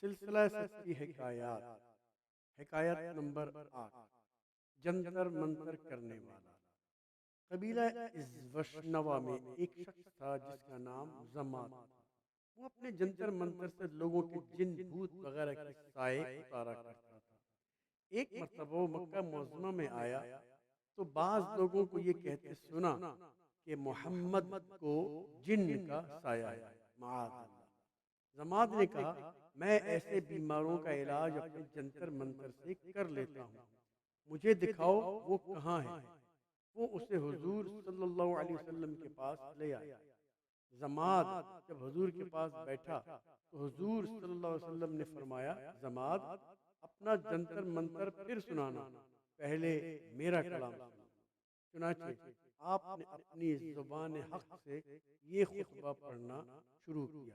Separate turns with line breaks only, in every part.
سلسلہ سچی حکایات۔ حکایت نمبر آٹھ۔ جنتر منتر کرنے والا۔ قبیلہ وشنوا میں ایک شخص تھا جس کا نام زمات تھا۔ وہ اپنے جنتر منتر سے لوگوں کے جن، بھوت وغیرہ کے سائے اتارا کرتا تھا۔ ایک مرتبہ وہ مکہ معظمہ میں آیا تو بعض لوگوں کو یہ کہتے سنا کہ محمد کو جن کا سایہ ہے۔ معاذ اللہ۔ زماد نے کہا میں ایسے بیماروں کا علاج اپنے جنتر منتر سے کر لیتا ہوں۔ مجھے دکھاؤ وہ کہاں ہے۔ وہ اسے حضور صلی اللہ علیہ وسلم کے پاس لے آیا۔ زماد جب حضور کے پاس بیٹھا تو حضور صلی اللہ علیہ وسلم نے فرمایا زماد اپنا جنتر منتر پھر سنانا۔ پہلے میرا کلام چنانچہ آپ نے اپنی زبان حق سے یہ خطبہ پڑھنا شروع کیا۔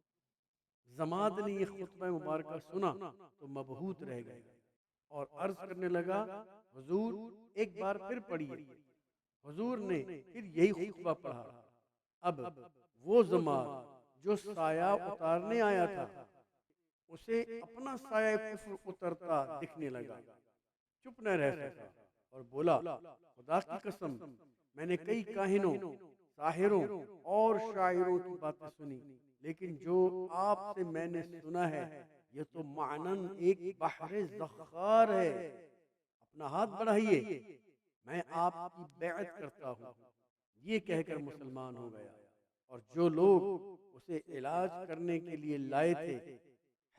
زماد نے یہ خطبہ مبارکہ سنا تو مبہوت رہ گئے۔ اور عرض کرنے لگا، حضور ایک بار پھر پڑھیے۔ حضور نے پھر یہی خطبہ پڑھا۔ اب وہ زماد جو سایہ اتارنے آیا تھا، اسے اپنا سایہ کفر اترتا دکھنے لگا۔ چپ نہ رہ سکا اور بولا، خدا کی قسم، میں نے کئی کاہنوں، ساحروں اور شاعروں کی باتیں سنی۔ لیکن جو آپ سے میں نے سنا ہے یہ تو معنن ایک بحر زخار ہے۔ اپنا ہاتھ بڑھائیے۔ میں آپ کی بیعت کرتا ہوں۔ یہ کہہ کر مسلمان ہو گیا۔ اور جو لوگ اسے علاج کرنے کے لیے لائے تھے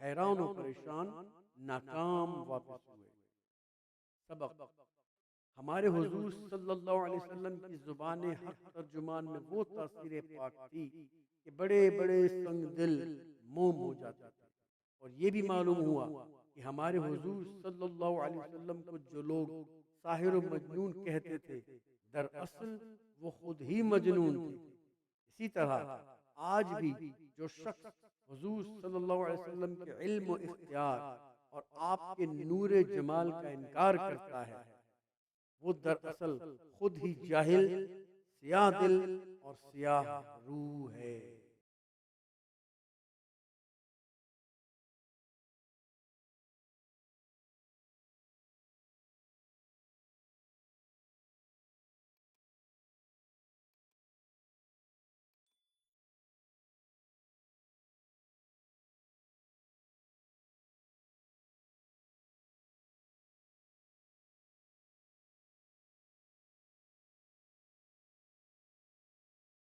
حیران و پریشان ناکام واپس ہوئے۔ سبق۔ ہمارے حضور صلی اللہ علیہ وسلم کی زبان حق ترجمان میں وہ تاثیر پاک تھی۔ کہ بڑے بڑے سنگ دل موم ہو جاتے تھے۔ اور یہ بھی معلوم ہوا کہ ہمارے حضور صلی اللہ علیہ وسلم کو جو لوگ ساحر و مجنون کہتے تھے، دراصل وہ خود ہی مجنون تھے۔ اسی طرح آج بھی جو شخص حضور صلی اللہ علیہ وسلم کے علم و اختیار اور آپ کے نور جمال کا انکار کرتا ہے، وہ دراصل خود ہی جاہل، سیاہ دل اور سیاہ روح ہے۔